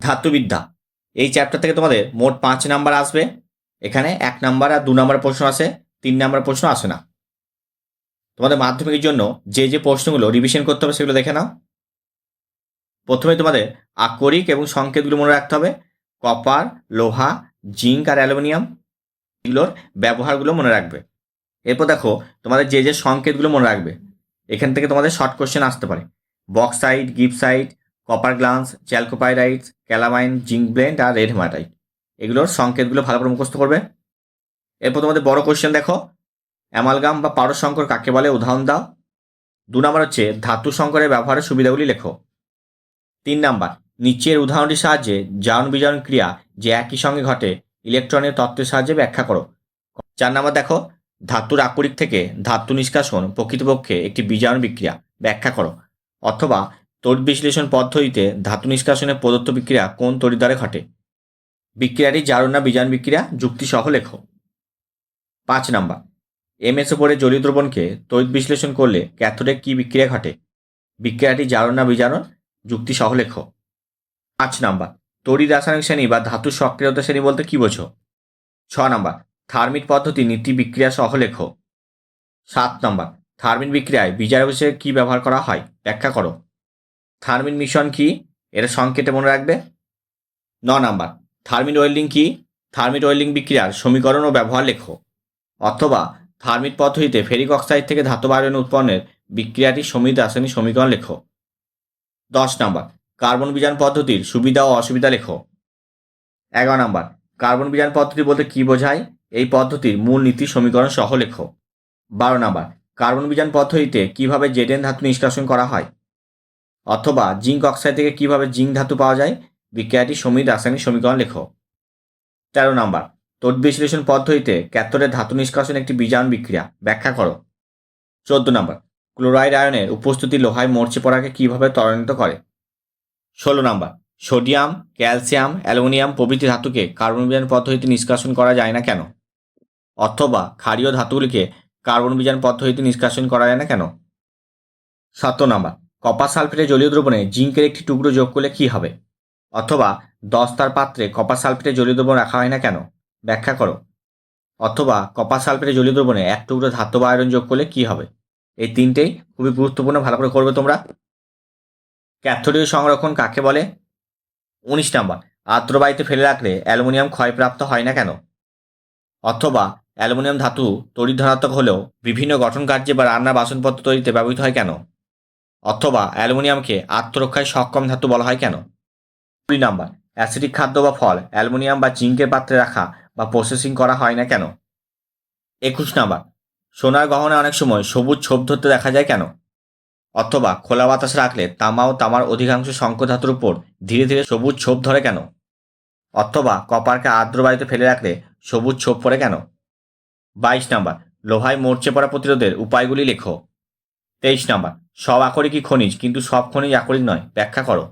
ধাতুবিদ্যা। এই চ্যাপ্টার থেকে তোমাদের মোট পাঁচ নাম্বার আসবে। এখানে এক নাম্বার আর দু নাম্বার প্রশ্ন আসে তিন নাম্বার প্রশ্ন আসে না। তোমাদের মাধ্যমিকের জন্য যে যে প্রশ্নগুলো রিভিশন করতে হবে সেগুলো দেখে নাও। প্রথমে তোমাদের আকরিক এবং সংকেতগুলো মনে রাখতে হবে। কপার, লোহা, জিঙ্ক আর অ্যালুমিনিয়াম এগুলোর ব্যবহারগুলো মনে রাখবে। এরপর দেখো, তোমাদের যে যে সংকেতগুলো মনে রাখবে। এখান থেকে তোমাদের শর্ট কোশ্চেন আসতে পারে। Bauxite gibbsite copper glance chalcopyrites calamine zinc blende আর রেড হেমাটাইট এগুলোর সংকেতগুলো ভালো করে মুখস্থ করবে। এরপর তোমাদের বড় কোশ্চেন দেখো। অ্যামালগাম বা পারদ সংকর কাকে বলে? উদাহরণ দাও। দু নম্বর হচ্ছে, ধাতু সংকরের ব্যবহারের সুবিধাগুলি লেখো। তিন নাম্বার, নিচের উদাহরণটির সাহায্যে জারণ বিজারণ ক্রিয়া যে একই সঙ্গে ঘটে, ইলেকট্রনের তত্ত্বের সাহায্যে ব্যাখ্যা করো। চার নাম্বার দেখো, ধাতুর আকরিক থেকে ধাতু নিষ্কাশন প্রকৃতপক্ষে একটি বিজারণ বিক্রিয়া। ব্যাখ্যা করো। অথবা তড়িৎ বিশ্লেষণ পদ্ধতিতে ধাতু নিষ্কাশনের প্রদত্ত বিক্রিয়া কোন তড়িৎ দ্বারে ঘটে? বিক্রিয়াটি জারণ বিজান বিক্রিয়া, যুক্তিসহ লেখো। পাঁচ নাম্বার। এমএস ওপরে জলীয় দ্রবণকে তড়িৎ বিশ্লেষণ করলে ক্যাথোডে কী বিক্রিয়া ঘটে? বিক্রিয়াটি জারণ বিজারণ যুক্তি সহ লেখো। পাঁচ নাম্বার। তড়িৎ রাসায়নিক শ্রেণি বা ধাতু সক্রিয়তা শ্রেণি বলতে কি বোঝো? ছ নাম্বার। থার্মিক পদ্ধতি, নীতি, বিক্রিয়া সহ লেখো। সাত নাম্বার। থার্মিন বিক্রিয়ায় বিজার হিসেবে কী ব্যবহার করা হয়? ব্যাখ্যা করো। থার্মিন মিশন কি? এটা সংকেতে মনে রাখবে। ন নাম্বার, থার্মিন ওয়েল্ডিং কি? থার্মিট ওয়েল্ডিং বিক্রিয়ার সমীকরণ ও ব্যবহার লেখো। অথবা থার্মিট পদ্ধতিতে ফেরিক অক্সাইড থেকে ধাতব আয়রন উৎপন্নের বিক্রিয়াটি সমিত রাসায়নিক সমীকরণ লেখো। দশ নাম্বার, কার্বন বিজান পদ্ধতির সুবিধা ও অসুবিধা লেখো। এগারো নাম্বার, কার্বন বিজান পদ্ধতি বলতে কি বোঝায়? এই পদ্ধতির মূল নীতি সমীকরণ সহ লেখো। বারো নাম্বার, কার্বন বিজান পদ্ধতিতে কীভাবে জেডেন ধাতু নিষ্কাশন করা হয়? অথবা জিঙ্ক অক্সাইড থেকে কীভাবে জিঙ্ক ধাতু পাওয়া যায়? বিক্রিয়াটি সমিত রাসায়নিক সমীকরণ লেখো। তেরো নাম্বার। তড়িৎ বিশ্লেষণ পদ্ধতিতে ক্যাথোডের ধাতু নিষ্কাশন একটি বিজারণ বিক্রিয়া। ব্যাখ্যা করো। চোদ্দ নম্বর। ক্লোরাইড আয়নের উপস্থিতি লোহায় মরচে পড়াকে কীভাবে ত্বরান্বিত করে? ষোলো নম্বর। সোডিয়াম, ক্যালসিয়াম, অ্যালুমিনিয়াম প্রভৃতি ধাতুকে কার্বন বিজান পদ্ধতিতে নিষ্কাশন করা যায় না কেন? অথবা ক্ষারীয় ধাতুগুলিকে কার্বন বিজান পদ্ধতিতে নিষ্কাশন করা যায় না কেন? সতেরো নম্বর। কপার সালফেটের জলীয় দ্রবণে জিঙ্কের একটি টুকরো যোগ করলে কী হবে? অথবা দস্তার পাত্রে কপার সালফেটের জলীয় দ্রবণ রাখা হয় না কেন? ব্যাখ্যা করো। অথবা কপার সালফেটের জলীয় দ্রবণে এক টুকরো ধাতব আয়রন যোগ করলে কী হবে? এই তিনটেই খুবই গুরুত্বপূর্ণ ভালো করে করবে তোমরা। ক্যাথোডীয় সংরক্ষণ কাকে বলে? উনিশ নাম্বার, আর্দ্রবায়ুতে ফেলে রাখলে অ্যালুমিনিয়াম ক্ষয়প্রাপ্ত হয় না কেন? অথবা অ্যালুমিনিয়াম ধাতু তড়িৎ ধনাত্মক হলেও বিভিন্ন গঠন কার্যে বা রান্নার বাসনপত্র তৈরিতে ব্যবহৃত হয় কেন? অথবা অ্যালুমিনিয়ামকে আত্মরক্ষায় সক্ষম ধাতু বলা হয় কেন? কুড়ি নাম্বার, অ্যাসিডিক খাদ্য বা ফল, অ্যালুমিনিয়াম বা জিঙ্কের পাত্রে রাখা বা প্রসেসিং করা হয় না কেন? একুশ নাম্বার, সোনার গহনে অনেক সময় সবুজ ছোপ ধরতে দেখা যায় কেন? অথবা খোলা বাতাস রাখলে তামা ও তামার অধিকাংশ শঙ্কধাতুর উপর ধীরে ধীরে সবুজ ছোপ ধরে কেন? অথবা কপারকে আর্দ্র বায়ুতে ফেলে রাখলে সবুজ ছোপ পড়ে কেন? বাইশ নাম্বার, লোহায় মরচে পড়া প্রতিরোধের উপায়গুলি লেখো। তেইশ নম্বর, সব আকরিকই খনিজ, কিন্তু সব খনিজ আকরিক নয়, ব্যাখ্যা করো।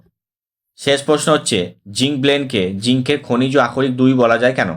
শেষ প্রশ্ন হচ্ছে, জিঙ্ক ব্লেনকে, জিঙ্কের খনিজ ও আকরিক দুই বলা যায় কেন?